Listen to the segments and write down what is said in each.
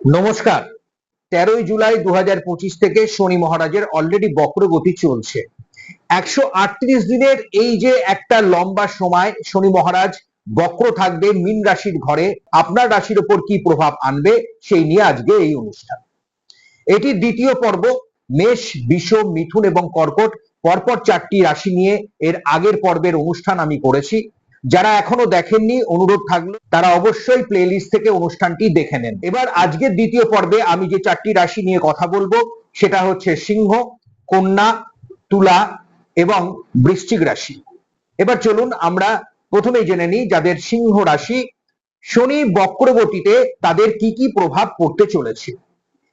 নমস্কার। তেরোই জুলাই দু হাজার পঁচিশ থেকে শনি মহারাজের অলরেডি বক্রগতি চলছে। একশো আটত্রিশ দিনের এই যে একটা লম্বা সময় শনি মহারাজ বক্র থাকবে মীন রাশির ঘরে, আপনার রাশির ওপর কি প্রভাব আনবে সেই নিয়ে আজকে এই অনুষ্ঠান। এটি দ্বিতীয় পর্ব, মেষ বিষম মিথুন এবং কর্কট, পরপর চারটি রাশি নিয়ে এর আগের পর্বের অনুষ্ঠান আমি করেছি। যারা এখনও দেখেননি, অনুরোধ থাকল, তারা অবশ্যই প্লেলিস্ট থেকে অনুষ্ঠানটি দেখে নেন। এবার আজকের দ্বিতীয় পর্বে আমি যে চারটি রাশি নিয়ে কথা বলব, সেটা হচ্ছে সিংহ, কন্যা, তুলা এবং বৃশ্চিক রাশি। এবার চলুন আমরা প্রথমেই জেনে নিই যাদের সিংহ রাশি শনি বক্রবর্তীতে তাদের কি কি প্রভাব পড়তে চলেছে।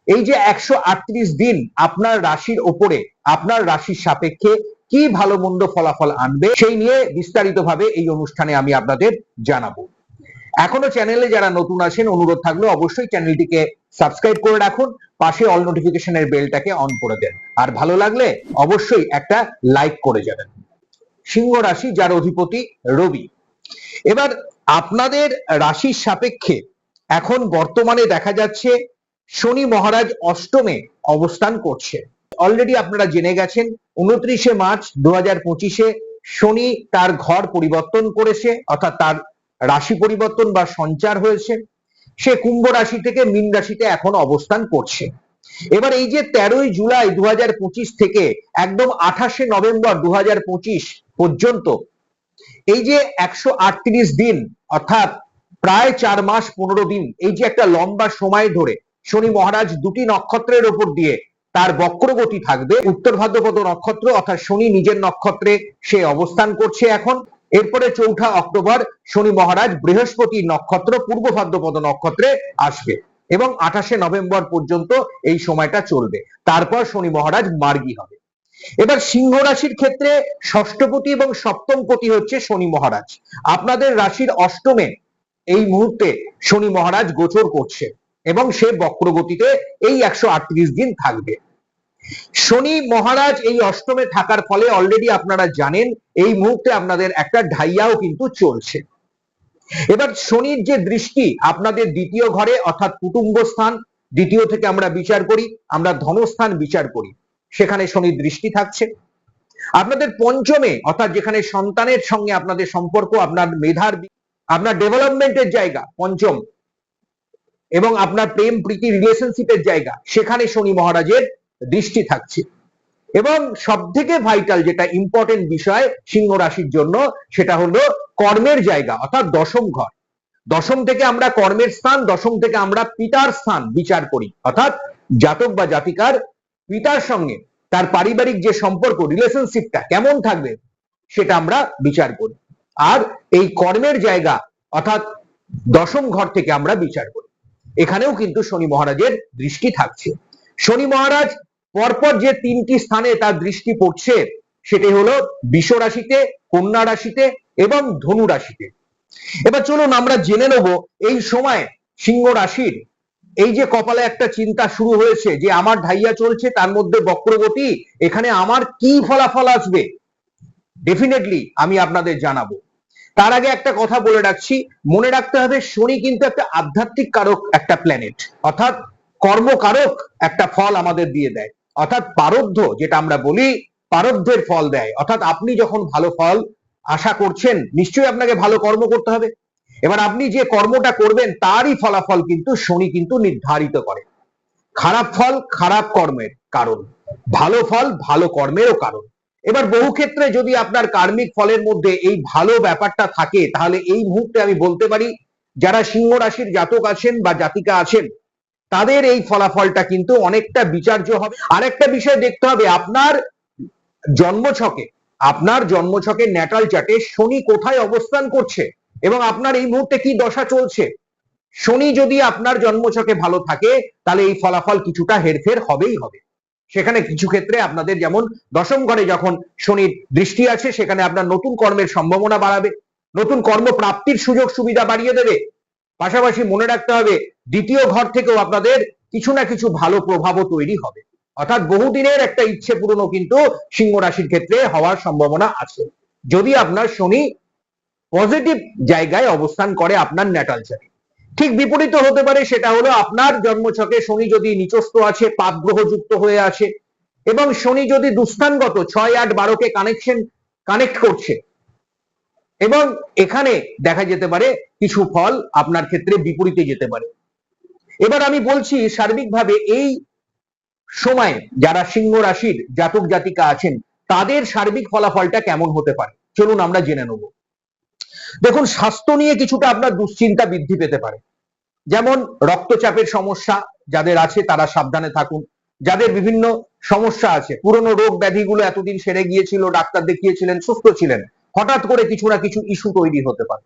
এই যে একশো আটত্রিশ দিন আপনার রাশির ওপরে, আপনার রাশির সাপেক্ষে কি ভালো মন্দ ফলাফল আনবে সেই নিয়ে বিস্তারিতভাবে এই অনুষ্ঠানে আমি আপনাদের জানাব। এখনও চ্যানেলে যারা নতুন আছেন, অনুরোধ থাকলে অবশ্যই চ্যানেলটিকে সাবস্ক্রাইব করে রাখুন, পাশে অল নোটিফিকেশনের বেলটাকে অন করে দেন। আর ভালো লাগলে অবশ্যই একটা লাইক করে যাবেন। সিংহ রাশি, যার অধিপতি রবি। এবার আপনাদের রাশির সাপেক্ষে এখন বর্তমানে দেখা যাচ্ছে শনি মহারাজ অষ্টমে অবস্থান করছে। অলরেডি আপনারা জেনে গেছেন, উনত্রিশে মার্চ দু হাজার শনি তার ঘর পরিবর্তন করেছে, অর্থাৎ তার রাশি পরিবর্তন বা সঞ্চার হয়েছে। সে কুম্ভ রাশি থেকে মীন রাশিতে এখন অবস্থান করছে। এবার এই যে তেরোই জুলাই দু থেকে একদম আঠাশে নভেম্বর দু হাজার পঁচিশ পর্যন্ত, এই যে একশো আটত্রিশ দিন, অর্থাৎ প্রায় চার মাস পনেরো দিন, এই যে একটা লম্বা সময় ধরে, শনি মহারাজ দুটি নক্ষত্রের ওপর দিয়ে তার বক্রগতি থাকবে। উত্তর ভাদ্রপদ নক্ষত্র অর্থাৎ শনি নিজের নক্ষত্রে সে অবস্থান করছে এখন। এরপরে চৌঠা অক্টোবর শনি মহারাজ বৃহস্পতি নক্ষত্র পূর্ব ভাদ্রপদ নক্ষত্রে আসবে এবং আঠাশে নভেম্বর পর্যন্ত এই সময়টা চলবে। তারপর শনি মহারাজ মার্গী হবে। এবার সিংহ রাশির ক্ষেত্রে ষষ্ঠপতি এবং সপ্তমপতি হচ্ছে শনি মহারাজ। আপনাদের রাশির অষ্টমে এই মুহূর্তে শনি মহারাজ গোচর করছে এবং সে বক্রগতিতে এই একশো আটত্রিশ দিন থাকবে। শনি মহারাজ এই অষ্টমে থাকার ফলে অলরেডি আপনারা জানেন, এই মুহূর্তে আপনাদের একটা ঢাইয়াও কিন্তু চলছে। এবার শনির যে দৃষ্টি, আপনাদের দ্বিতীয় ঘরে অর্থাৎ কুটুম্ব স্থান, দ্বিতীয় থেকে আমরা বিচার করি, আমরা ধনস্থান বিচার করি, সেখানে শনির দৃষ্টি থাকছে। আপনাদের পঞ্চমে, অর্থাৎ যেখানে সন্তানের সঙ্গে আপনাদের সম্পর্ক, আপনার মেধার আপনার ডেভেলপমেন্টের জায়গা, পঞ্চম, এবং আপনার প্রেম প্রীতি রিলেশনশিপের জায়গা, সেখানে শনি মহারাজের দৃষ্টি থাকছে। এবং সব থেকে ভাইটাল যেটা ইম্পর্টেন্ট বিষয় সিংহ রাশির জন্য, সেটা হলো কর্মের জায়গা, অর্থাৎ দশম ঘর। দশম থেকে আমরা কর্মের স্থান, দশম থেকে আমরা পিতার স্থান বিচার করি। অর্থাৎ জাতক বা জাতিকার পিতার সঙ্গে তার পারিবারিক যে সম্পর্ক রিলেশনশিপটা কেমন থাকবে, সেটা আমরা বিচার করি। আর এই কর্মের জায়গা, অর্থাৎ দশম ঘর থেকে আমরা বিচার করি। এখানেও কিন্তু শনি মহারাজের দৃষ্টি থাকছে। শনি মহারাজ পরপর যে তিনটি স্থানে তার দৃষ্টি পড়ছে, সেটি হলো বিষ রাশিতে, কন্যা রাশিতে এবং ধনু রাশিতে। এবার চলুন আমরা জেনে নেব এই সময় সিংহ রাশির এই যে কপালে একটা চিন্তা শুরু হয়েছে যে আমার ঢাইয়া চলছে, তার মধ্যে বক্রগতি, এখানে আমার কি ফলাফল আসবে? ডেফিনেটলি আমি আপনাদের জানাব। তার আগে একটা কথা বলে রাখছি, মনে রাখতে হবে শনি কিন্তু একটা আধ্যাত্মিক কারক, একটা প্ল্যানেট অর্থাৎ কর্মকারক একটা ফল আমাদের দিয়ে দেয়। অর্থাৎ পারব্ধ, যেটা আমরা বলি, পারব্ধের ফল দেয়। অর্থাৎ আপনি যখন ভালো ফল আশা করছেন, নিশ্চয়ই আপনাকে ভালো কর্ম করতে হবে। এবার আপনি যে কর্মটা করবেন, তারই ফলাফল কিন্তু শনি কিন্তু নির্ধারিত করে। খারাপ ফল খারাপ কর্মের কারণ, ভালো ফল ভালো কর্মেরও কারণ। এবার বহু ক্ষেত্রে যদি আপনার কার্মিক ফলের মধ্যে এই ভালো ব্যাপারটা থাকে, তাহলে এই মুহূর্তে আমি বলতে পারি, যারা সিংহ রাশির জাতক আছেন বা জাতিকা আছেন তাদের এই ফলাফলটা কিন্তু অনেকটা বিচার্য হবে। আরেকটা বিষয় দেখতে হবে, আপনার জন্মছকে আপনার জন্মছকে ন্যাটাল চাটে শনি কোথায় অবস্থান করছে এবং আপনার এই মুহূর্তে কি দশা চলছে? শনি যদি আপনার জন্মছকে ভালো থাকে, তাহলে এই ফলাফল কিছুটা হেরফের হবেই হবে। সেখানে কিছু ক্ষেত্রে আপনাদের যেমন দশম ঘরে যখন শনির দৃষ্টি আছে, সেখানে আপনার নতুন কর্মের সম্ভাবনা বাড়াবে, নতুন কর্ম প্রাপ্তির সুযোগ সুবিধা বাড়িয়ে দেবে পাশাপাশি মনে রাখতে হবে দ্বিতীয় ঘর থেকেও আপনাদের কিছু না কিছু ভালো প্রভাবও তৈরি হবে। অর্থাৎ বহুদিনের একটা ইচ্ছে পূরণও কিন্তু সিংহ রাশির ক্ষেত্রে হওয়ার সম্ভাবনা আছে। যদি আপনার শনি পজিটিভ জায়গায় অবস্থান করে আপনার ন্যাটাল চারে ঠিক বিপরীত হতে পারে সেটা হলো আপনার জন্মছকে শনি যদি নিচস্থ আছে, পাপ গ্রহ যুক্ত হয়ে আছে এবং শনি যদি দুস্থানগত ছয় আট বারোকে কানেকশন কানেক্ট করছে এবং এখানে দেখা যেতে পারে কিছু ফল আপনার ক্ষেত্রে বিপরীতে যেতে পারে। এবার আমি বলছি সার্বিকভাবে এই সময় যারা সিংহ রাশির জাতক জাতিকা আছেন, তাদের সার্বিক ফলাফলটা কেমন হতে পারে? চলুন আমরা জেনে নেব। দেখুন, স্বাস্থ্য নিয়ে কিছুটা আপনার দুশ্চিন্তা বৃদ্ধি পেতে পারে। যেমন রক্তচাপের সমস্যা যাদের আছে, তারা সাবধানে থাকুন। যাদের বিভিন্ন সমস্যা আছে, পুরনো রোগ ব্যাধিগুলো এতদিন সেরে গিয়েছিল, ডাক্তার দেখিয়েছিলেন, সুস্থ ছিলেন হঠাৎ করে কিছু না কিছু ইস্যু তৈরি হতে পারে।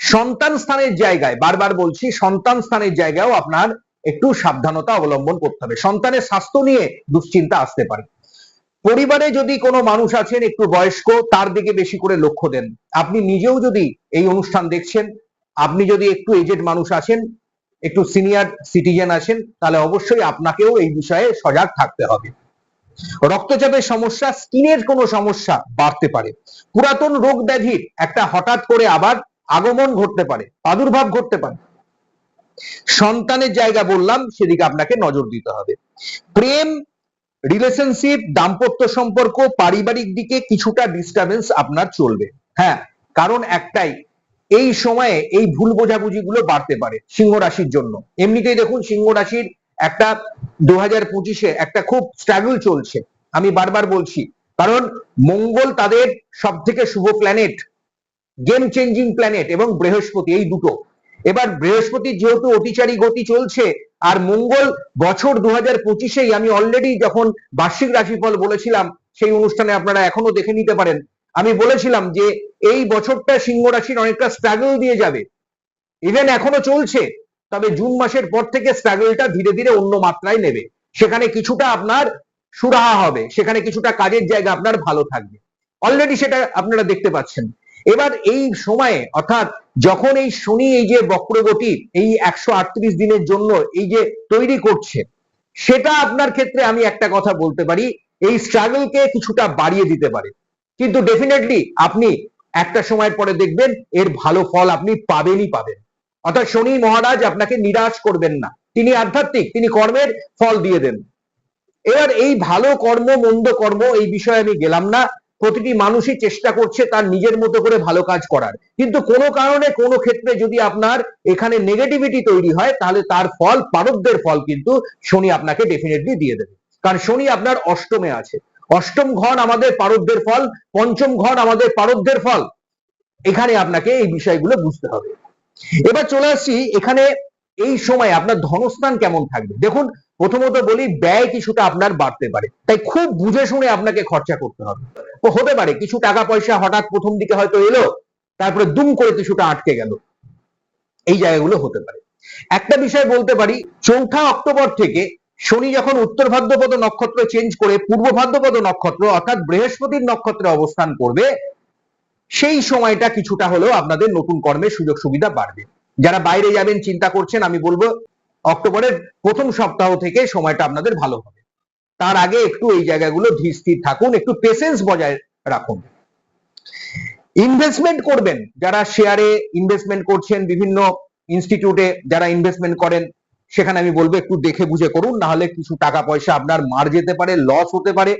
সন্তান স্থানের জায়গায়, বারবার বলছি, সন্তান স্থানের জায়গায়ও আপনার একটু সাবধানতা অবলম্বন করতে হবে। সন্তানের স্বাস্থ্য নিয়ে দুশ্চিন্তা আসতে পারে। পরিবারে যদি কোনো মানুষ আছেন একটু বয়স্ক, তার দিকে বেশি করে লক্ষ্য দেন। আপনি নিজেও যদি এই অনুষ্ঠান দেখছেন, আপনি যদি একটু এজেড মানুষ আছেন, একটু সিনিয়র সিটিজেন আছেন, তাহলে অবশ্যই আপনাকেও এই বিষয়ে সজাগ থাকতে হবে। রক্তচাপের সমস্যা, স্কিনের কোনো সমস্যা বাড়তে পারে। পুরাতন রোগ ব্যাধির একটা হঠাৎ করে আবার আগমন ঘটতে পারে, প্রাদুর্ভাব ঘটতে পারে। সন্তানের জায়গা বললাম, সেদিকে আপনাকে নজর দিতে হবে। প্রেম রিলেশনশিপ দাম্পত্য সম্পর্ক, পারিবারিক দিকে কিছুটা ডিস্টারবেন্স আপনার চলবে। হ্যাঁ কারণ একটাই, এই সময়ে এই ভুল বোঝাবুঝি গুলো বাড়তে পারে সিংহ রাশির জন্য। এমনিতেই দেখুন সিংহ রাশির একটা দু হাজার পঁচিশে একটা খুব স্ট্রাগল চলছে। আমি বারবার বলছি, কারণ মঙ্গল তাদের সব থেকে শুভ প্ল্যানেট গেম চেঞ্জিং প্ল্যানেট এবং বৃহস্পতি, এই দুটো। এবার বৃহস্পতির যেহেতু অতিচারী গতি চলছে, আর মঙ্গল বছর দু হাজার পঁচিশেই আমি অলরেডি যখন বার্ষিক রাশিফল বলেছিলাম, সেই অনুষ্ঠানে আপনারা এখনও দেখে নিতে পারেন। আমি বলেছিলাম যে এই বছরটা সিংহ রাশির অনেকটা স্ট্রাগল দিয়ে যাবে। ইভেন এখনও চলছে। তবে জুন মাসের পর থেকে স্ট্রাগলটা ধীরে ধীরে অন্য মাত্রায় নেবে। সেখানে কিছুটা আপনার সুরাহা হবে, সেখানে কিছুটা কাজের জায়গা আপনার ভালো থাকবে। অলরেডি সেটা আপনারা দেখতে পাচ্ছেন। এবার এই সময়ে, অর্থাৎ যখন এই শনি, এই যে বক্রগতি, এই একশো আটত্রিশ দিনের জন্য এই যে তৈরি করছে, সেটা আপনার ক্ষেত্রে আমি একটা কথা বলতে পারি, এই স্ট্রাগলকে কিছুটা বাড়িয়ে দিতে পারে। কিন্তু ডেফিনেটলি আপনি একটা সময়ের পরে দেখবেন, এর ভালো ফল আপনি পাবেনই পাবেন। অর্থাৎ শনি মহারাজ আপনাকে নিরাশ করবেন না। তিনি আধ্যাত্মিক, তিনি কর্মের ফল দিয়ে দেন। এবার এই ভালো কর্ম, মন্দ কর্ম এই বিষয়ে আমি গেলাম না। প্রতিটি মানুষই চেষ্টা করছে তার নিজের মতো করে ভালো কাজ করার। কিন্তু কোনো কারণে, কোনো ক্ষেত্রে যদি আপনার এখানে নেগেটিভিটি তৈরি হয়, তাহলে তার ফল পারব্যের ফল কিন্তু শনি আপনাকে ডেফিনেটলি দিয়ে দেবে। কারণ শনি আপনার অষ্টমে আছে। অষ্টম ঘন আমাদের পারব্যের ফল, পঞ্চম ঘন আমাদের পারব্যের ফল। এখানে আপনাকে এই বিষয়গুলো বুঝতে হবে। এবার চলে আসছি এখানে এই সময় আপনার ধনস্থান কেমন থাকবে? দেখুন, প্রথমত বলি, ব্যয় কিছুটা আপনার বাড়তে পারে। তাই খুব বুঝে শুনে আপনাকে খরচা করতে হবে। হতে পারে, কিছু টাকা পয়সা হঠাৎ প্রথম দিকে হয়তো এলো, তারপরে দুম করে কিছুটা আটকে গেল। এই জায়গাগুলো হতে পারে। একটা বিষয় বলতে পারি, চৌঠা অক্টোবর থেকে শনি যখন উত্তর ভাদ্রপদ নক্ষত্র চেঞ্জ করে পূর্ব ভাদ্রপদ নক্ষত্র, অর্থাৎ বৃহস্পতির নক্ষত্রে অবস্থান করবে সেই সময়টা কিছুটা হলেও আপনাদের নতুন কর্মের সুযোগ সুবিধা বাড়বে। যারা বাইরে যাবেন, চিন্তা করছেন, আমি বলব অক্টোবরের প্রথম সপ্তাহ থেকে সময়টা আপনাদের ভালো হবে। তার আগে একটু এই জায়গাগুলো ধীর স্থির থাকুন, একটু পেশেন্স বজায় রাখুন। ইনভেস্টমেন্ট করবেন। যারা শেয়ারে ইনভেস্টমেন্ট করছেন, বিভিন্ন ইনস্টিটিউটে যারা ইনভেস্টমেন্ট করেন, সেখানে আমি বলব একটু দেখে বুঝে করুন না হলে কিছু টাকা পয়সা আপনার মার যেতে পারে লস হতে পারে।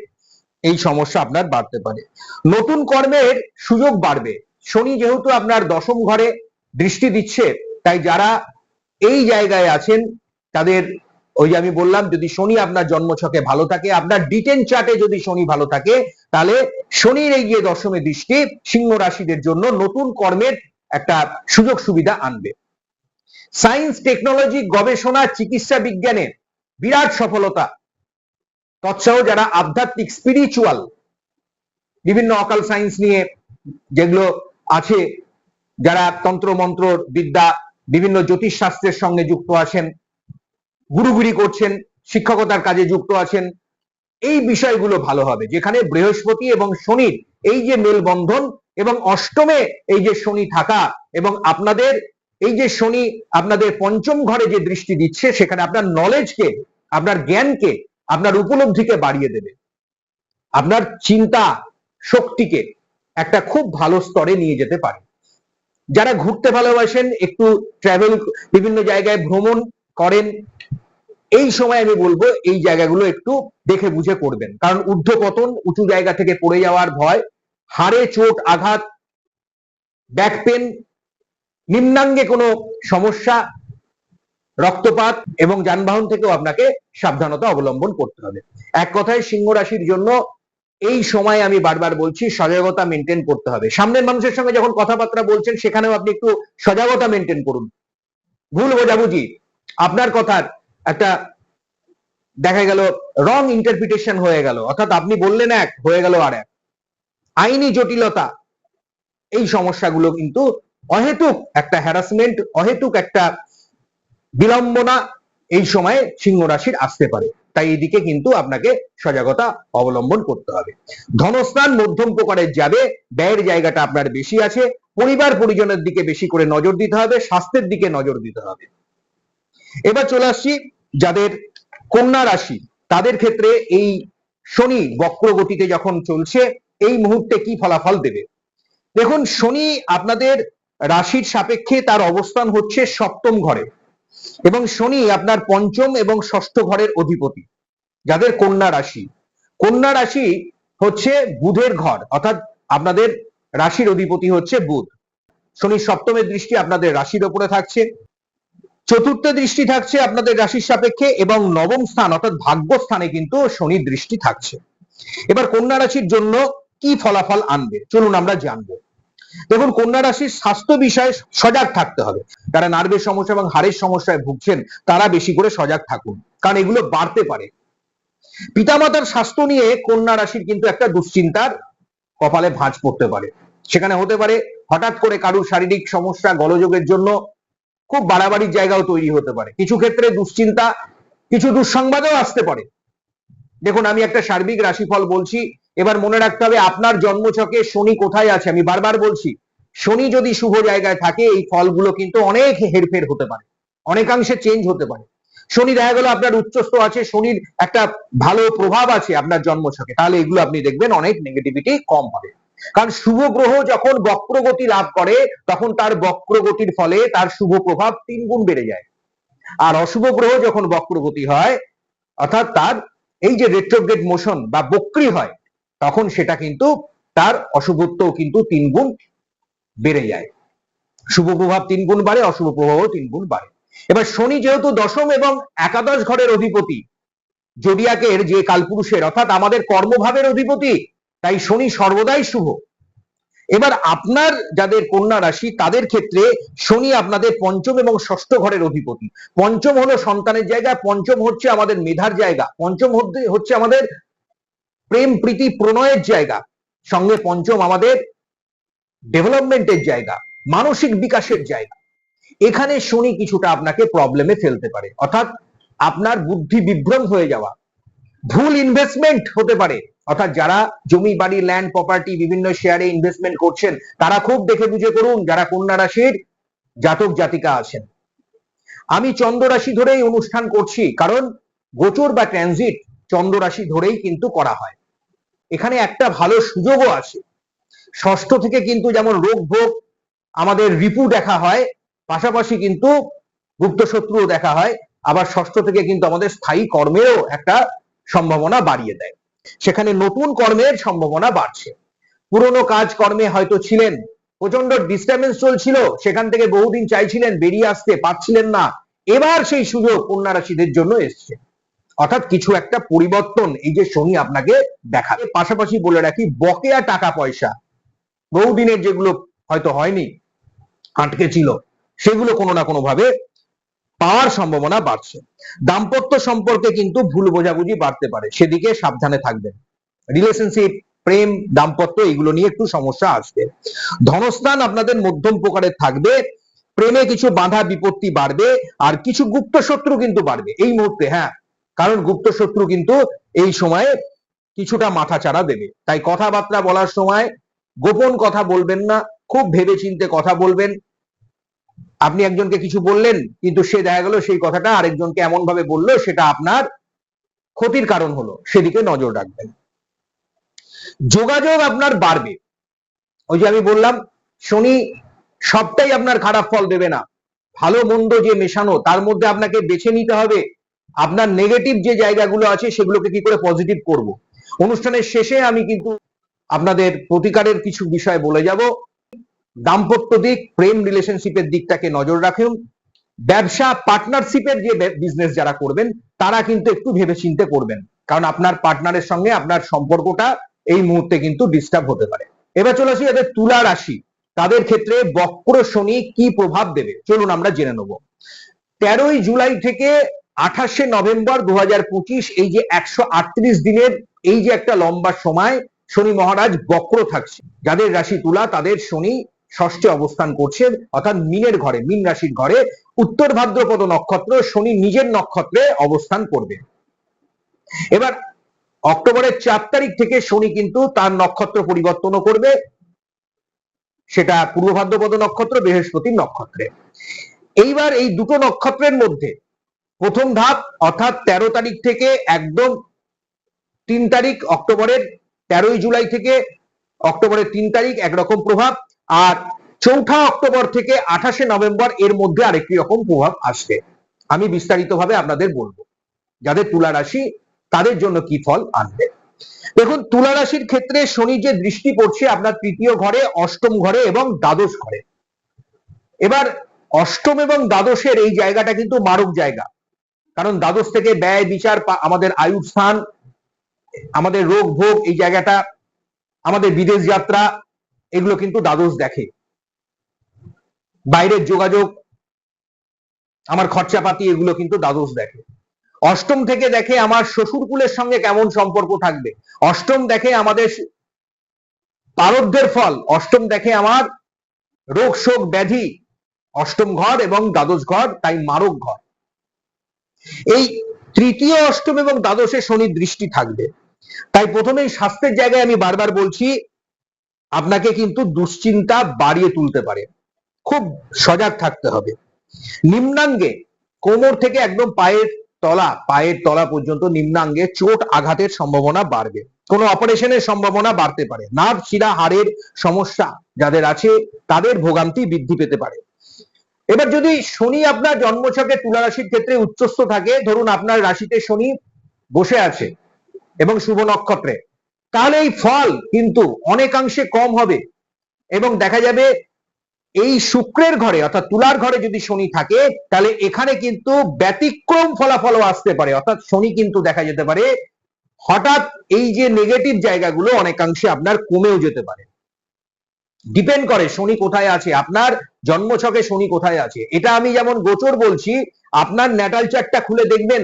এই সমস্যা আপনার বাড়তে পারে। নতুন কর্মের সুযোগ বাড়বে। শনি যেহেতু আপনার দশম ঘরে দৃষ্টি দিচ্ছে, তাই যারা এই জায়গায় আছেন, তাদের ওই আমি বললাম, যদি শনি আপনার জন্মছকে ভালো থাকে, আপনার ডিটেন চার্টে যদি শনি ভালো থাকে, তাহলে শনির এই গিয়ে দশমে দৃষ্টি, সিংহ রাশিদের জন্য নতুন কর্মের একটা সুযোগ সুবিধা আনবে। সায়েন্স, টেকনোলজি, গবেষণা, চিকিৎসা বিজ্ঞানে বিরাট সফলতা। তৎসহ যারা আধ্যাত্মিক স্পিরিচুয়াল বিভিন্ন অকাল সায়েন্স নিয়ে যেগুলো আছে, যারা তন্ত্র, মন্ত্র, বিদ্যা, বিভিন্ন জ্যোতিষ শাস্ত্রের সঙ্গে যুক্ত আছেন, গুরুগুরি করছেন, শিক্ষকতার কাজে যুক্ত আছেন, এই বিষয়গুলো ভালো হবে। যেখানে বৃহস্পতি এবং শনির এই যে মেলবন্ধন এবং অষ্টমে এই যে শনি থাকা এবং আপনাদের, এই যে শনি আপনাদের পঞ্চম ঘরে যে দৃষ্টি দিচ্ছে, সেখানে আপনার নলেজকে আপনার জ্ঞানকে আপনার উপলব্ধিকে বাড়িয়ে দেবে। আপনার চিন্তা শক্তিকে একটা খুব ভালো স্তরে নিয়ে যেতে পারে। যারা ঘুরতে ভালোবাসেন, একটু ট্রাভেল বিভিন্ন জায়গায় ভ্রমণ করেন, এই সময় আমি বলব এই জায়গাগুলো একটু দেখে বুঝে করবেন। কারণ ঊর্ধ্বপতন, উঁচু জায়গা থেকে পড়ে যাওয়ার ভয়, হাড়ে চোট আঘাত ব্যাক পেন নিম্নাঙ্গে কোনো সমস্যা রক্তপাত এবং যানবাহন থেকেও আপনাকে সাবধানতা অবলম্বন করতে হবে। এক কথায় সিংহ রাশির জন্য এই সময় আমি বারবার বলছি, সজাগতা মেনটেন করতে হবে। সামনের মানুষের সঙ্গে যখন কথাবার্তা বলছেন, সেখানেও আপনি একটু সজাগতা মেনটেন করুন। ভুল বোঝাবুঝি, আপনার কথার একটা দেখা গেল রং ইন্টারপ্রিটেশন হয়ে গেল। অর্থাৎ আপনি বললেন এক, হয়ে গেল আর এক। আইনি জটিলতা, এই সমস্যাগুলো কিন্তু অহেতুক একটা হ্যারাসমেন্ট অহেতুক একটা বিলম্বনা এই সময়ে সিংহ রাশির আসতে পারে। তাই এদিকে কিন্তু আপনাকে সজাগতা অবলম্বন করতে হবে। ধনস্থান মধ্যম প্রকারের যাবে, ব্যয়ের জায়গাটা আপনার বেশি আছে, পরিবার পরিজনের দিকে বেশি করে নজর দিতে হবে, স্বাস্থ্যের দিকে নজর দিতে হবে। এবার চলে আসছি যাদের কন্যা রাশি, তাদের ক্ষেত্রে এই শনি বক্রগতিতে যখন চলছে, এই মুহূর্তে কি ফলাফল দেবে? দেখুন, শনি আপনাদের রাশির সাপেক্ষে তার অবস্থান হচ্ছে সপ্তম ঘরে। এবং শনি আপনার পঞ্চম এবং ষষ্ঠ ঘরের অধিপতি, যাদের কন্যা রাশি। কন্যা রাশি হচ্ছে বুধের ঘর, অর্থাৎ আপনাদের রাশির অধিপতি হচ্ছে বুধ। শনি সপ্তমের দৃষ্টি আপনাদের রাশির ওপরে থাকছে। চতুর্থ দৃষ্টি থাকছে আপনাদের রাশির সাপেক্ষে এবং নবম স্থান, অর্থাৎ ভাগ্য স্থানে কিন্তু শনির দৃষ্টি থাকছে। এবার কন্যা রাশির জন্য কি ফলাফল আনবে? চলুন আমরা জানব। দেখুন কন্যা রাশির স্বাস্থ্য বিষয়ে সজাগ থাকতে হবে। যারা নার্ভের সমস্যা এবং হাড়ের সমস্যায় ভুগছেন, তারা বেশি করে সজাগ থাকুন। কারণ এগুলো বাড়তে পারে। পিতামাতার স্বাস্থ্য নিয়ে কন্যা রাশির কিন্তু একটা দুশ্চিন্তার কপালে ভাঁজ পড়তে পারে। সেখানে হতে পারে হঠাৎ করে কারুর শারীরিক সমস্যা, গলযোগের জন্য খুব বাড়াবাড়ির জায়গাও তৈরি হতে পারে। কিছু ক্ষেত্রে দুশ্চিন্তা, কিছু দুঃসংবাদও আসতে পারে। দেখুন, আমি একটা সার্বিক রাশিফল বলছি। এবার মনে রাখতে হবে, আপনার জন্মছকে শনি কোথায় আছে? আমি বারবার বলছি, শনি যদি শুভ জায়গায় থাকে, এই ফলগুলো কিন্তু অনেক হেরফের হতে পারে, অনেকাংশে চেঞ্জ হতে পারে। শনি দেখা গেল আপনার উচ্চস্থ আছে, শনির একটা ভালো প্রভাব আছে আপনার জন্মছকে, তাহলে এগুলো আপনি দেখবেন অনেক নেগেটিভিটি কম হবে। কারণ শুভ গ্রহ যখন বক্রগতি লাভ করে, তখন তার বক্রগতির ফলে তার শুভ প্রভাব তিন গুণ বেড়ে যায়। আর অশুভ গ্রহ যখন বক্রগতি হয়, অর্থাৎ তার এই যে রেট্রোগ্রেড মোশন বা বক্রি হয় তখন সেটা কিন্তু তার অশুভত্বও কিন্তু তিন গুণ বেড়ে যায়। শুভ প্রভাব তিন গুণ বাড়ে, অশুভ প্রভাবও তিন গুণ বাড়ে। এবার শনি যেহেতু দশম এবং একাদশ ঘরের অধিপতি, জোডিয়াকের যে কালপুরুষের, অর্থাৎ আমাদের কর্মভাবের অধিপতি, তাই শনি সর্বদাই শুভ। এবার আপনার যাদের কন্যা রাশি, তাদের ক্ষেত্রে শনি আপনাদের পঞ্চম এবং ষষ্ঠ ঘরের অধিপতি। পঞ্চম হলো সন্তানের জায়গা, পঞ্চম হচ্ছে আমাদের মেধার জায়গা, পঞ্চম হচ্ছে আমাদের প্রেম, প্রীতি, প্রণয়ের জায়গা। সঙ্গে পঞ্চম আমাদের ডেভেলপমেন্টের জায়গা, মানসিক বিকাশের জায়গা। এখানে শনি কিছুটা আপনাকে প্রবলেমে ফেলতে পারে। অর্থাৎ আপনার বুদ্ধি বিভ্রম হয়ে যাওয়া। ভুল ইনভেস্টমেন্ট হতে পারে। অর্থাৎ যারা জমি, বাড়ি ল্যান্ড প্রপার্টি বিভিন্ন শেয়ারে ইনভেস্টমেন্ট করছেন, তারা খুব দেখে বুঝে করুন, যারা কন্যা রাশির জাতক, জাতিকা আছেন। আমি চন্দ্র রাশি ধরেই অনুষ্ঠান করছি, কারণ গোচর বা ট্রানজিট চন্দ্র রাশি ধরেই কিন্তু করা হয়। এখানে একটা ভালো সুযোগও আছে। ষষ্ঠ থেকে কিন্তু যেমন রোগ ভোগ আমাদের রিপু দেখা হয়, পাশাপাশি কিন্তু গুপ্ত শত্রুও দেখা হয়, আবার ষষ্ঠ থেকে কিন্তু আমাদের স্থায়ী কর্মেরও একটা সম্ভাবনা বাড়িয়ে দেয়। সেখানে নতুন কর্মের সম্ভাবনা বাড়ছে। পুরনো কাজ কর্মে হয়তো ছিলেন প্রচণ্ড ডিস্টার্বেন্স চলছিল, সেখান থেকে বহুদিন চাইছিলেন, বেরিয়ে আসতে পারছিলেন না। এবার সেই সুযোগ কন্যা রাশিদের জন্য এসছে। অর্থাৎ কিছু একটা পরিবর্তন এই যে শনি আপনাকে দেখাবে। পাশাপাশি বলে রাখি, বকেয়া টাকা পয়সা। বহুদিনের যেগুলো হয়তো হয়নি, আটকে ছিল, সেগুলো কোনো না কোনো ভাবে পাওয়ার সম্ভাবনা বাড়ছে। দাম্পত্য সম্পর্কে কিন্তু ভুল বোঝাবুঝি বাড়তে পারে। সেদিকে সাবধানে থাকবেন। রিলেশনশিপ প্রেম, দাম্পত্য, এগুলো নিয়ে একটু সমস্যা আসবে। ধনস্থান আপনাদের মধ্যম প্রকারের থাকবে। প্রেমে কিছু বাধা বিপত্তি বাড়বে। আর কিছু গুপ্ত শত্রু কিন্তু বাড়বে। এই মুহূর্তে হ্যাঁ কারণ গুপ্ত শত্রু কিন্তু এই সময়ে কিছুটা মাথা চাড়া দেবে। তাই কথাবার্তা বলার সময় গোপন কথা বলবেন না, খুব ভেবে চিন্তে কথা বলবেন। আপনি একজনকে কিছু বললেন, কিন্তু সে দেখা গেল সেই কথাটা আরেকজনকে এমন ভাবে বলল, সেটা আপনার ক্ষতির কারণ হলো। সেদিকে নজর রাখবেন। যোগাযোগ আপনার বাড়বে। ওই যে আমি বললাম, শনি সবটাই আপনার খারাপ ফল দেবে না। ভালো মন্দ যে মেশানো, তার মধ্যে আপনাকে বেছে নিতে হবে। আপনার নেগেটিভ যে জায়গাগুলো আছে সেগুলোকে কি করে পজিটিভ করব? অনুষ্ঠানের শেষে আমি কিন্তু আপনাদের প্রতিকারের কিছু বিষয় বলে যাব। দাম্পত্য দিক, প্রেম রিলেশনশিপের দিকটাকে নজর রাখুন। ব্যবসা পার্টনারশিপের যে বিজনেস যারা করবেন, তারা কিন্তু একটু ভেবেচিন্তে করবেন। কারণ আপনার পার্টনারের সঙ্গে আপনার সম্পর্কটা এই মুহূর্তে কিন্তু ডিস্টার্ব হতে পারে। এবার চলে আসি এদের তুলা রাশি। তাদের ক্ষেত্রে বক্র শনি কি প্রভাব দেবে? চলুন আমরা জেনে নেব। তেরোই জুলাই থেকে আঠাশে নভেম্বর দু হাজার পঁচিশ, এই যে একশো আটত্রিশ দিনের এই যে একটা লম্বা সময়, শনি মহারাজ বক্র থাকছে। যাদের রাশি তুলা, তাদের শনি ষষ্ঠে অবস্থান করছে, অর্থাৎ মিনের ঘরে, মিন রাশির ঘরে। উত্তর ভাদ্রপদ নক্ষত্র, শনি নিজের নক্ষত্রে অবস্থান করবে। এবার অক্টোবরের চার তারিখ থেকে শনি কিন্তু তার নক্ষত্র পরিবর্তনও করবে। সেটা পূর্ব ভাদ্রপদ নক্ষত্র, বৃহস্পতির নক্ষত্রে। এইবার এই দুটো নক্ষত্রের মধ্যে প্রথম ধাপ, অর্থাৎ তেরো তারিখ থেকে একদম তিন তারিখ অক্টোবরের তেরোই জুলাই থেকে অক্টোবরের তিন তারিখ একরকম প্রভাব, আর চৌঠা অক্টোবর থেকে আঠাশে নভেম্বর এর মধ্যে আরেকটি রকম প্রভাব আসবে। আমি বিস্তারিতভাবে আপনাদের বলব, যাদের তুলা রাশি, তাদের জন্য কি ফল আনবে দেখুন, তুলা রাশির ক্ষেত্রে শনি যে দৃষ্টি পড়ছে আপনার তৃতীয় ঘরে, অষ্টম ঘরে এবং দ্বাদশ ঘরে। এবার অষ্টম এবং দ্বাদশের এই জায়গাটা কিন্তু মারক জায়গা। কারণ দ্বাদশ থেকে ব্যয় বিচার আমাদের আয়ুর স্থান, আমাদের রোগ ভোগ এই জায়গাটা, আমাদের বিদেশ যাত্রা, এগুলো কিন্তু দ্বাদশ দেখে। বাইরের যোগাযোগ, আমার খরচাপাতি, এগুলো কিন্তু দ্বাদশ দেখে। অষ্টম থেকে দেখে আমার শ্বশুরকুলের সঙ্গে কেমন সম্পর্ক থাকবে? অষ্টম দেখে আমাদের পারব্যের ফল, অষ্টম দেখে আমার রোগ শোক ব্যাধি, অষ্টম ঘর এবং দ্বাদশ ঘর, তাই মারক ঘর। এই তৃতীয় অষ্টম এবং দ্বাদশে শনির দৃষ্টি থাকবে। তাই প্রথমেই স্বাস্থ্যের জায়গায় আমি বারবার বলছি, আপনাকে কিন্তু দুশ্চিন্তা বাড়িয়ে তুলতে পারে। খুব সজাগ থাকতে হবে। নিম্নাঙ্গে কোমর থেকে একদম পায়ের তলা পায়ের তলা পর্যন্ত নিম্নাঙ্গে চোট আঘাতের সম্ভাবনা বাড়বে। কোনো অপারেশনের সম্ভাবনা বাড়তে পারে। নার্ভ, শিরা, হাড়ের সমস্যা যাদের আছে, তাদের ভোগান্তি বৃদ্ধি পেতে পারে। এবার যদি শনি আপনার জন্মছকে তুলা রাশির ক্ষেত্রে উচ্চস্থ থাকে, ধরুন আপনার রাশিতে শনি বসে আছে এবং শুভ নক্ষত্রে, তাহলে এই ফল কিন্তু অনেকাংশে কম হবে এবং দেখা যাবে এই শুক্রের ঘরে অর্থাৎ তুলার ঘরে যদি শনি থাকে, তাহলে এখানে কিন্তু ব্যতিক্রম ফলাফলও আসতে পারে। অর্থাৎ শনি কিন্তু দেখা যেতে পারে, হঠাৎ এই যে নেগেটিভ জায়গাগুলো অনেকাংশে আপনার কমেও যেতে পারে। ডিপেন্ড করে শনি কোথায় আছে, আপনার জন্মছকে শনি কোথায় আছে। এটা আমি যেমন গোচর বলছি, আপনার ন্যাটাল চার্টটা খুলে দেখবেন।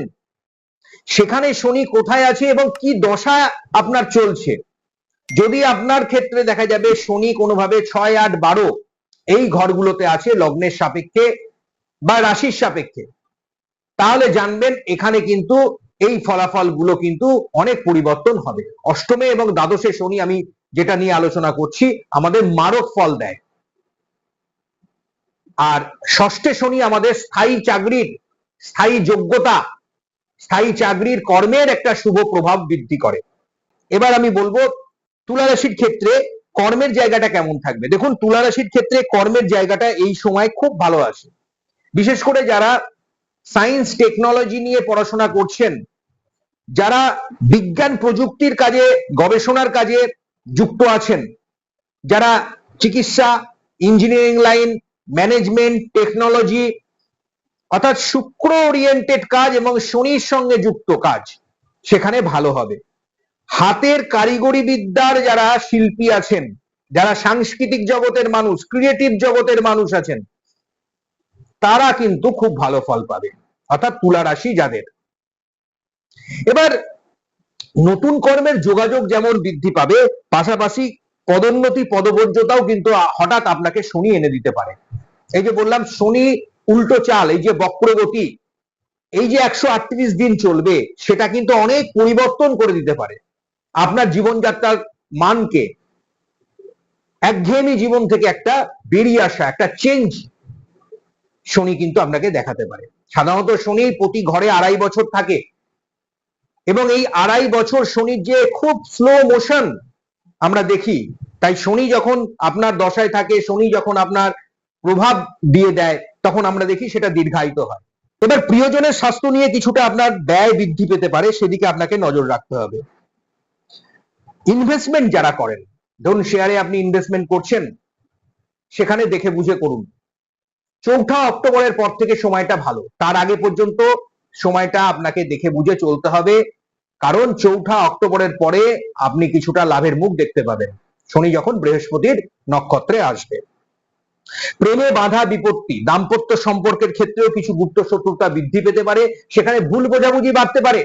সেখানে শনি কোথায় আছে এবং কি দশা আপনার চলছে। যদি আপনার ক্ষেত্রে দেখা যাবে শনি কোনোভাবে ছয়, আট, বারো এই ঘরগুলোতে আছে লগ্নের সাপেক্ষে বা রাশির সাপেক্ষে, তাহলে জানবেন এখানে কিন্তু এই ফলাফলগুলো কিন্তু অনেক পরিবর্তন হবে। অষ্টমে এবং দ্বাদশে শনি আমি যেটা নিয়ে আলোচনা করছি, আমাদের মারক ফল দেয়। আর ষষ্ঠে শনি আমাদের স্থায়ী চাকরির, স্থায়ী যোগ্যতা, স্থায়ী চাকরির কর্মের একটা শুভ প্রভাব বৃদ্ধি করে। এবার আমি বলব তুলা রাশির ক্ষেত্রে কর্মের জায়গাটা কেমন থাকবে? দেখুন তুলা রাশির ক্ষেত্রে কর্মের জায়গাটা এই সময় খুব ভালো আসে বিশেষ করে যারা সায়েন্স, টেকনোলজি নিয়ে পড়াশোনা করছেন, যারা বিজ্ঞান প্রযুক্তির কাজে, গবেষণার কাজে যুক্ত আছেন। যারা চিকিৎসা ইঞ্জিনিয়ারিং লাইন ম্যানেজমেন্ট টেকনোলজি অর্থাৎ শুক্র ওরিয়েন্টেড কাজ এবং শনির সঙ্গে যুক্ত কাজ, সেখানে ভালো হবে। হাতের কারিগরি বিদ্যার যারা শিল্পী আছেন, যারা সাংস্কৃতিক জগতের মানুষ ক্রিয়েটিভ জগতের মানুষ আছেন, তারা কিন্তু খুব ভালো ফল পাবে, অর্থাৎ তুলা রাশি যাদের। এবার নতুন কর্মের যোগাযোগ যেমন বৃদ্ধি পাবে, পাশাপাশি পদোন্নতি, পদবর্জ্যতাও কিন্তু হঠাৎ আপনাকে শনি এনে দিতে পারে। এই যে বললাম, শনি উল্টো চাল, এই যে বক্রগতি, এই যে একশো আটত্রিশ দিন চলবে, সেটা কিন্তু অনেক পরিবর্তন করে দিতে পারে। আপনার জীবনযাত্রার মানকে একঘেয়েমি জীবন থেকে একটা বেরিয়ে আসা, একটা চেঞ্জ শনি কিন্তু আপনাকে দেখাতে পারে। সাধারণত শনি প্রতি ঘরে আড়াই বছর থাকে। এবং এই আড়াই বছর শনির যে খুব স্লো মোশন আমরা দেখি, তাই শনি যখন আপনার দশায় থাকে, শনি যখন আপনার প্রভাব দিয়ে দেয়, তখন আমরা দেখি সেটা দীর্ঘায়িত হয়। এবার প্রিয়জনের স্বাস্থ্য নিয়ে কিছুটা আপনার ব্যয় বৃদ্ধি পেতে পারে, সেদিকে আপনাকে নজর রাখতে হবে। ইনভেস্টমেন্ট যারা করেন, ধরুন শেয়ারে আপনি ইনভেস্টমেন্ট করছেন, সেখানে দেখে বুঝে করুন। চৌঠা অক্টোবরের পর থেকে সময়টা ভালো। তার আগে পর্যন্ত সময়টা আপনাকে দেখে বুঝে চলতে হবে। কারণ চৌঠা অক্টোবরের পরে আপনি কিছুটা লাভের মুখ দেখতে পাবেন। শনি যখন বৃহস্পতির নক্ষত্রে আসবে। প্রেমে বাধা বিপত্তি, দাম্পত্য সম্পর্কের ক্ষেত্রেও কিছু গুপ্ত শত্রুতা বৃদ্ধি পেতে পারে, সেখানে ভুল বোঝাবুঝি বাড়তে পারে।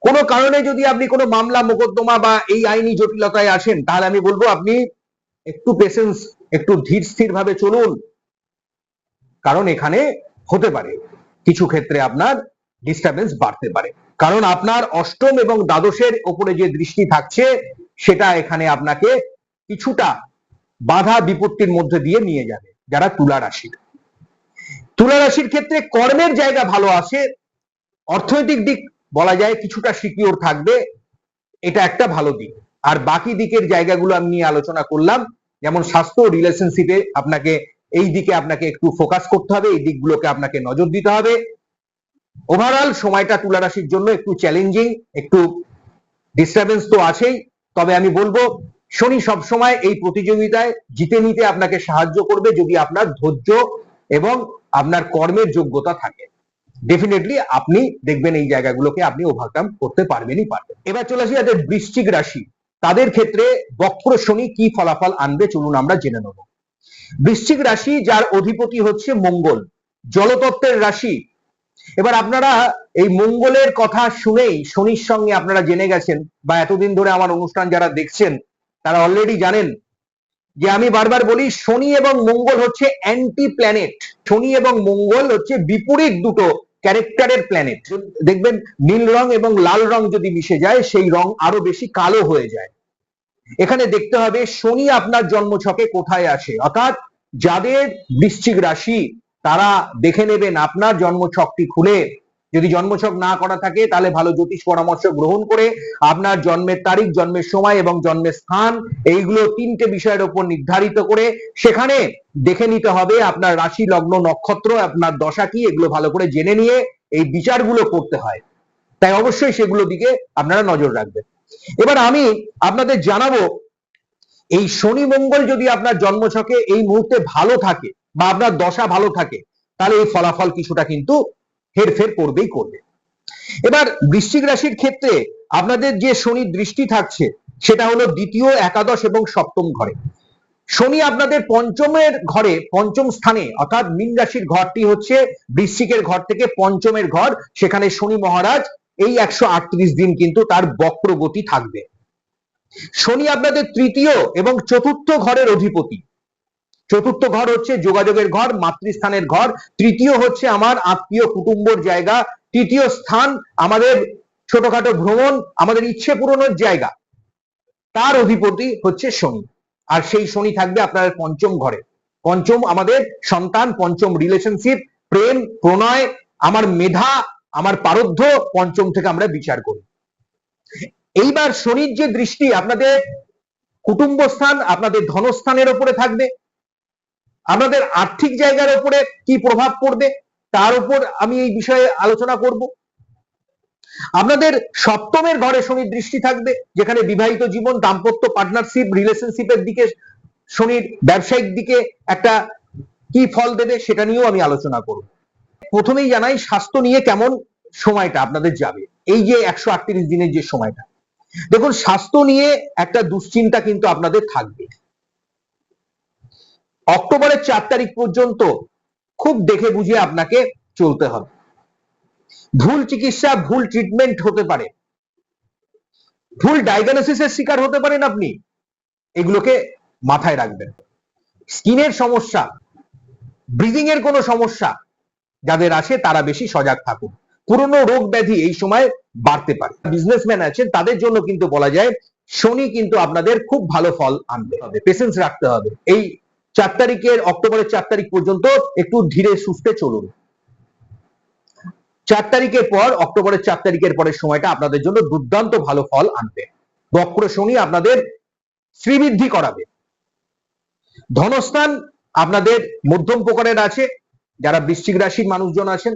কোনো কারণে যদি আপনি কোনো মামলা, মোকদ্দমা বা এই আইনি জটিলতায় আসেন, তাহলে আমি বলব আপনি একটু পেশেন্স একটু ধীর স্থির ভাবে চলুন। কারণ এখানে হতে পারে। কিছু ক্ষেত্রে আপনার ডিস্টারবেন্স বাড়তে পারে। কারণ আপনার অষ্টম এবং দ্বাদশের উপরে যে দৃষ্টি থাকছে, সেটা এখানে আপনাকে কিছুটা বাধা বিপত্তির মধ্যে দিয়ে নিয়ে যাবে, যারা তুলা রাশির। তুলা রাশির ক্ষেত্রে কর্মের জায়গা ভালো আসে অর্থনৈতিক দিক বলা যায় কিছুটা সিকিওর থাকবে, এটা একটা ভালো দিক। আর বাকি দিকের জায়গাগুলো আমি নিয়ে আলোচনা করলাম, যেমন স্বাস্থ্য রিলেশনশিপে আপনাকে এই দিকে আপনাকে একটু ফোকাস করতে হবে, এই দিকগুলোকে আপনাকে নজর দিতে হবে। ওভারঅল সময়টা তুলা রাশির জন্য একটু চ্যালেঞ্জিং একটু ডিস্টারবেন্স তো আছেই। তবে আমি বলব, শনি সবসময় এই প্রতিযোগিতায় জিতে নিতে আপনাকে সাহায্য করবে যদি আপনার ধৈর্য এবং আপনার কর্মের যোগ্যতা থাকে। ডেফিনেটলি আপনি দেখবেন এই জায়গাগুলোকে আপনি ওভারকাম করতে পারবেনই পারবেন। এবার চলে আসি যাদের বৃশ্চিক রাশি, তাদের ক্ষেত্রে বক্র শনি কি ফলাফল আনবে চলুন আমরা জেনে নেব। বৃশ্চিক রাশি যার অধিপতি হচ্ছে মঙ্গল, জলতত্ত্বের রাশি। এবার আপনারা এই মঙ্গলের কথা শুনেই শনির সঙ্গে আপনারা জেনে গেছেন বা এতদিন ধরে আমার অনুষ্ঠান যারা দেখছেন, তারা অলরেডি জানেন যে আমি বারবার বলি শনি এবং মঙ্গল হচ্ছে অ্যান্টি প্ল্যানেট শনি এবং মঙ্গল হচ্ছে বিপরীত দুটো ক্যারেক্টারের প্ল্যানেট দেখবেন নীল রং এবং লাল রং যদি মিশে যায়, সেই রং আরও বেশি কালো হয়ে যায়। এখানে দেখতে হবে শনি আপনার জন্মছকে কোথায় আসে। অর্থাৎ যাদের বৃশ্চিক রাশি, তারা দেখে নেবেন আপনার জন্মছকটি খুলে। যদি জন্মছক না করা থাকে, তাহলে ভালো জ্যোতিষ পরামর্শ গ্রহণ করে আপনার জন্মের তারিখ, জন্মের সময় এবং জন্মের স্থান, এইগুলো তিনটে বিষয়ের উপর নির্ধারিত করে সেখানে দেখে নিতে হবে আপনার রাশি, লগ্ন, নক্ষত্র, আপনার দশা কি, এগুলো ভালো করে জেনে নিয়ে এই বিচারগুলো করতে হয়। তাই অবশ্যই সেগুলো দিকে আপনারা নজর রাখবেন। এবার আমি আপনাদের জানাব, এই শনি মঙ্গল যদি আপনার জন্মছকে এই মুহূর্তে ভালো থাকে বা আপনার দশা ভালো থাকে, তাহলে এই ফলাফল কিছুটা কিন্তু হেরফের করবেই করবে। এবার বৃশ্চিক রাশির ক্ষেত্রে আপনাদের যে শনি দৃষ্টি থাকছে, সেটা হলো দ্বিতীয়, একাদশ এবং সপ্তম ঘরে। শনি আপনাদের পঞ্চমের ঘরে, পঞ্চম স্থানে, অর্থাৎ মীন রাশির ঘরটি হচ্ছে বৃশ্চিকের ঘর থেকে পঞ্চমের ঘর, সেখানে শনি মহারাজ এই একশো আটত্রিশ দিন কিন্তু তার বক্রগতি থাকবে। শনি আপনাদের তৃতীয় এবং চতুর্থ ঘরের অধিপতি। চতুর্থ ঘর হচ্ছে যোগাযোগের ঘর, মাতৃস্থানের ঘর। তৃতীয় হচ্ছে আমার আত্মীয় কুটুম্বর জায়গা। তৃতীয় স্থান আমাদের ছোটখাটো ভ্রমণ, আমাদের ইচ্ছে পূরণের জায়গা। তার অধিপতি হচ্ছে শনি। আর সেই শনি থাকবে আপনার পঞ্চম ঘরে। পঞ্চম আমাদের সন্তান, পঞ্চম রিলেশনশিপ প্রেম, প্রণয়, আমার মেধা আমার পারধ্য পঞ্চম থেকে আমরা বিচার করি। এইবার শনির যে দৃষ্টি আপনাদের কুটুম্ব স্থান আপনাদের ধনস্থানের উপরে থাকবে, আপনাদের আর্থিক জায়গার উপরে কি প্রভাব পড়বে, তার উপর আমি এই বিষয়ে আলোচনা করব। আপনাদের সপ্তমের ঘরে শনির দৃষ্টি থাকবে, যেখানে বিবাহিত জীবন, দাম্পত্য পার্টনারশিপ রিলেশনশিপের দিকে শনির ব্যবসায়িক দিকে একটা কি ফল দেবে সেটা নিয়েও আমি আলোচনা করব। প্রথমেই জানাই, স্বাস্থ্য নিয়ে কেমন সময়টা আপনাদের যাবে? এই যে একশো আটত্রিশ দিনের যে সময়টা। দেখুন, স্বাস্থ্য নিয়ে একটা দুশ্চিন্তা কিন্তু আপনাদের থাকবে। অক্টোবরের চার তারিখ পর্যন্ত খুব দেখে বুঝে আপনাকে চলতে হবে। ভুল চিকিৎসা, ভুল ট্রিটমেন্ট হতে পারে। ভুল ডায়াগনোসিসের শিকার হতে পারেন আপনি। এগুলোকে মাথায় রাখবেন। স্কিনের সমস্যা ব্রিদিং এর কোনো সমস্যা যাদের আসে তারা বেশি সজাগ থাকুন পুরনো রোগ ব্যাধি এই সময় বাড়তে পারে। বিজনেসম্যান আছেন, তাদের জন্য কিন্তু বলা যায়, শনি কিন্তু আপনাদের খুব ভালো ফল আনবে হবে। পেশেন্স রাখতে হবে। এই চার তারিখের, অক্টোবরের চার তারিখ পর্যন্ত একটু ধীরে সুস্থে চলুন। চার তারিখের পর, অক্টোবরের চার তারিখের পরের সময়টা আপনাদের জন্য দুর্দান্ত ভালো ফল আনবে। বক্র শনি আপনাদের শ্রীবৃদ্ধি করাবে। ধনস্থান আপনাদের মধ্যম প্রকারের আছে যারা বৃশ্চিক রাশির মানুষজন আছেন,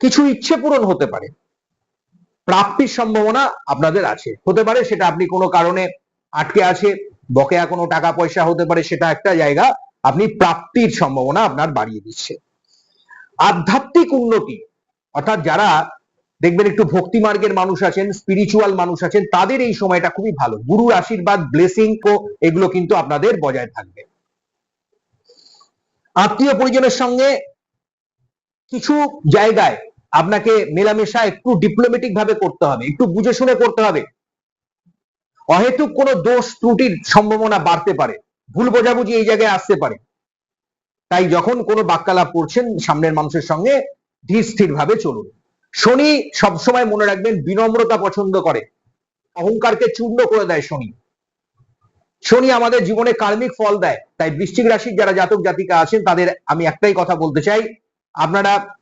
কিছু ইচ্ছে পূরণ হতে পারে। প্রাপ্তির সম্ভাবনা আপনাদের আছে। হতে পারে সেটা আপনি কোনো কারণে আটকে আছে, বকেয়া কোনো টাকা পয়সা হতে পারে, সেটা একটা জায়গা আপনি প্রাপ্তির সম্ভাবনা আপনার বাড়িয়ে দিচ্ছে। আধ্যাত্মিক উন্নতি, অর্থাৎ যারা দেখবেন একটু ভক্তি মার্গের মানুষ আছেন স্পিরিচুয়াল মানুষ আছেন, তাদের এই সময়টা খুবই ভালো। গুরুর আশীর্বাদ ব্লেসিং এগুলো কিন্তু আপনাদের বজায় থাকবে। আত্মীয় পরিজনের সঙ্গে কিছু জায়গায় আপনাকে মেলামেশা একটু ডিপ্লোমেটিক ভাবে করতে হবে, একটু বুঝে শুনে করতে হবে। অহেতুক কোনো দোষ ত্রুটির সম্ভাবনা বাড়তে পারে, ভুল বোঝাবুঝি এই জায়গায় আসতে পারে। তাই যখন কোনো বাক্যালাপ করছেন সামনের মানুষের সঙ্গে ধীর স্থির ভাবে চলুন। শনি সবসময় মনে রাখবেন বিনম্রতা পছন্দ করে, অহংকারকে চূর্ণ করে দেয় শনি। শনি আমাদের জীবনে কার্মিক ফল দেয়, তাই বৃশ্চিক রাশির যারা জাতক জাতিকা আছেন, তাদের আমি একটাই কথা বলতে চাই আপনারা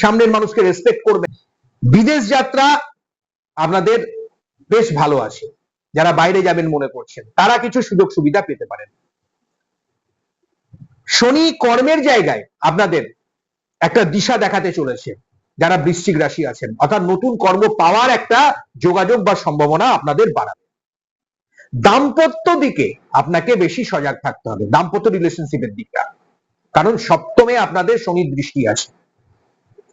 সামনের মানুষকে রেসপেক্ট করবেন। বিদেশ যাত্রা আপনাদের বেশ ভালো আছে। যারা বাইরে যাবেন মনে করছেন, তারা কিছু সুযোগ সুবিধা পেতে পারেন। শনি কর্মের জায়গায় আপনাদের একটা দিশা দেখাতে চলেছে। যারা বৃশ্চিক রাশি আছেন, অর্থাৎ নতুন কর্ম পাওয়ার একটা যোগাযোগ বা সম্ভাবনা আপনাদের বাড়াবে। দাম্পত্য দিকে আপনাকে বেশি সজাগ থাকতে হবে। দাম্পত্য রিলেশনশিপের দিকটা। কারণ সপ্তমে আপনাদের শনির দৃষ্টি আছে।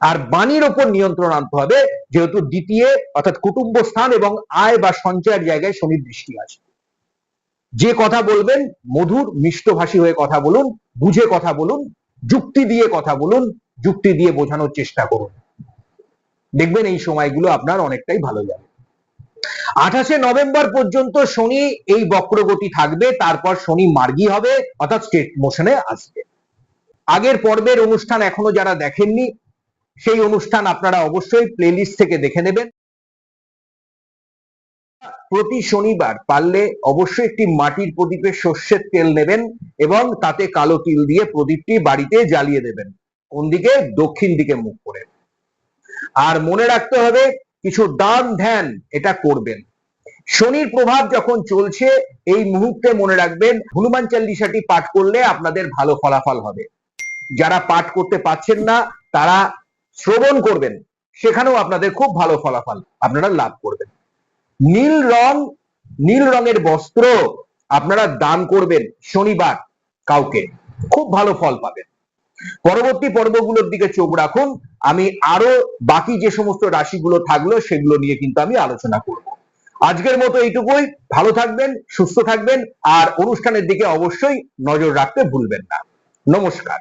আর বাণীর ওপর নিয়ন্ত্রণ আনতে হবে, যেহেতু দ্বিতীয় অর্থাৎ কুটুম্ব স্থান এবং আয় বা সঞ্চয়ের জায়গায় শনির দৃষ্টি আছে। যে কথা বলবেন, মধুর মিষ্টভাষী হয়ে কথা বলুন, বুঝে কথা বলুন, যুক্তি দিয়ে কথা বলুন, যুক্তি দিয়ে বোঝানোর চেষ্টা করুন। দেখবেন এই সময়গুলো আপনার অনেকটাই ভালো যাবে। আঠাশে নভেম্বর পর্যন্ত শনি এই বক্রগতি থাকবে, তারপর শনি মার্গী হবে, অর্থাৎ স্টেট মোশনে আসবে। আগের পর্বের অনুষ্ঠান এখনও যারা দেখেননি, সেই অনুষ্ঠান আপনারা অবশ্যই প্লেলিস্ট থেকে দেখে নেবেন। প্রতি শনিবার পারলে অবশ্যই একটি মাটির প্রদীপে সর্ষের তেল নেবেন এবং তাতে কালো তিল দিয়ে প্রদীপটি বাড়িতে জ্বালিয়ে দেবেন। কোন দিকে? দক্ষিণ দিকে মুখ করে। আর মনে রাখতে হবে, কিছু দান ধ্যান এটা করবেন। শনির প্রভাব যখন চলছে, এই মুহূর্তে মনে রাখবেন, হনুমান চল্লিশাটি পাঠ করলে আপনাদের ভালো ফলাফল হবে। যারা পাঠ করতে পারছেন না, তারা শ্রবণ করবেন। সেখানেও আপনাদের খুব ভালো ফলাফল আপনারা লাভ করবেন। নীল রং, নীল রঙের বস্ত্র আপনারা দান করবেন শনিবার কাউকে। খুব ভালো ফল পাবেন। পরবর্তী পর্বগুলোর দিকে চোখ রাখুন। আমি আরও বাকি যে সমস্ত রাশিগুলো থাকল, সেগুলো নিয়ে কিন্তু আমি আলোচনা করব। আজকের মতো এইটুকুই। ভালো থাকবেন, সুস্থ থাকবেন, আর অনুষ্ঠানের দিকে অবশ্যই নজর রাখতে ভুলবেন না। নমস্কার।